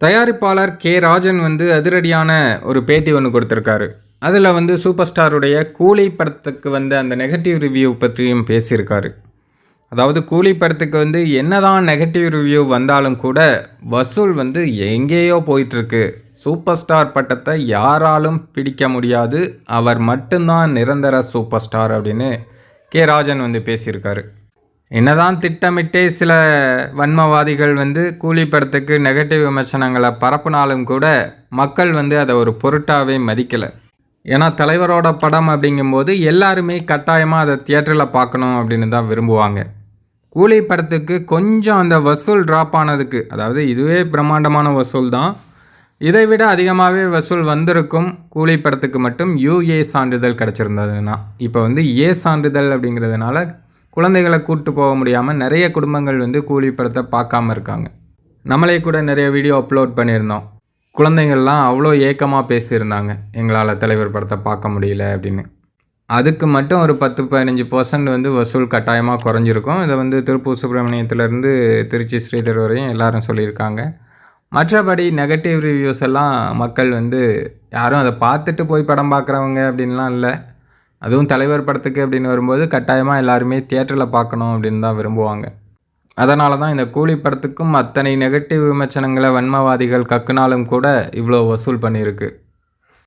தயாரிப்பாளர் கே. ராஜன் வந்து அதிரடியான ஒரு பேட்டி ஒன்று கொடுத்துருக்காரு. அதில் வந்து சூப்பர் ஸ்டாருடைய கூலி படத்துக்கு வந்த அந்த நெகட்டிவ் ரிவ்யூ பற்றியும் பேசியிருக்காரு. அதாவது கூலி படத்துக்கு வந்து என்னதான் நெகட்டிவ் ரிவ்யூ வந்தாலும் கூட வசூல் வந்து எங்கேயோ போயிட்டுருக்கு. சூப்பர் ஸ்டார் பட்டத்தை யாராலும் பிடிக்க முடியாது. அவர் மட்டும்தான் நிரந்தர சூப்பர் ஸ்டார் அப்படின்னு கே. ராஜன் வந்து பேசியிருக்காரு. என்னதான் திட்டமிட்டே சில வன்மவாதிகள் வந்து கூலி படத்துக்கு நெகட்டிவ் விமர்சனங்களை பரப்புனாலும் கூட மக்கள் வந்து அதை ஒரு பொருட்டாகவே மதிக்கலை. ஏன்னா தலைவரோட படம் அப்படிங்கும்போது எல்லாருமே கட்டாயமாக அதை தியேட்டரில் பார்க்கணும் அப்படின்னு தான் விரும்புவாங்க. கூலி படத்துக்கு கொஞ்சம் அந்த வசூல் ட்ராப் ஆனதுக்கு அதாவது இதுவே பிரம்மாண்டமான வசூல் தான் இதை விட அதிகமாகவே வசூல் வந்திருக்கும் கூலி படத்துக்கு மட்டும் யூஏ சான்றிதழ் கிடச்சிருந்ததுன்னா இப்போ வந்து ஏ சான்றிதழ் அப்படிங்கிறதுனால குழந்தைகளை கூப்பிட்டு போக முடியாமல் நிறைய குடும்பங்கள் வந்து கூலி படத்தை பார்க்காம இருக்காங்க. நம்மளே கூட நிறைய வீடியோ அப்லோட் பண்ணியிருந்தோம். குழந்தைங்கள்லாம் அவ்வளோ ஏக்கமாக பேசியிருந்தாங்க. எங்களால் தலைவர் படத்தை பார்க்க முடியல அப்படின்னு. அதுக்கு மட்டும் ஒரு பத்து பதினஞ்சு பர்சன்ட் வந்து வசூல் கட்டாயமாக குறைஞ்சிருக்கும். இதை வந்து திருப்பூர் சுப்பிரமணியத்துலேருந்து திருச்சி ஸ்ரீதர் வரையும் எல்லாரும் சொல்லியிருக்காங்க. மற்றபடி நெகட்டிவ் ரிவ்யூஸ் எல்லாம் மக்கள் வந்து யாரும் அதை பார்த்துட்டு போய் படம் பார்க்குறவங்க அப்படின்லாம் இல்லை. அதுவும் தலைவர் படத்துக்கு அப்படின்னு வரும்போது கட்டாயமாக எல்லாருமே தியேட்டரில் பார்க்கணும் அப்படின்னு தான் விரும்புவாங்க. அதனால தான் இந்த கூலி படத்துக்கும் அத்தனை நெகட்டிவ் விமர்சனங்களை வன்மவாதிகள் கக்குனாலும் கூட இவ்வளோ வசூல் பண்ணியிருக்கு.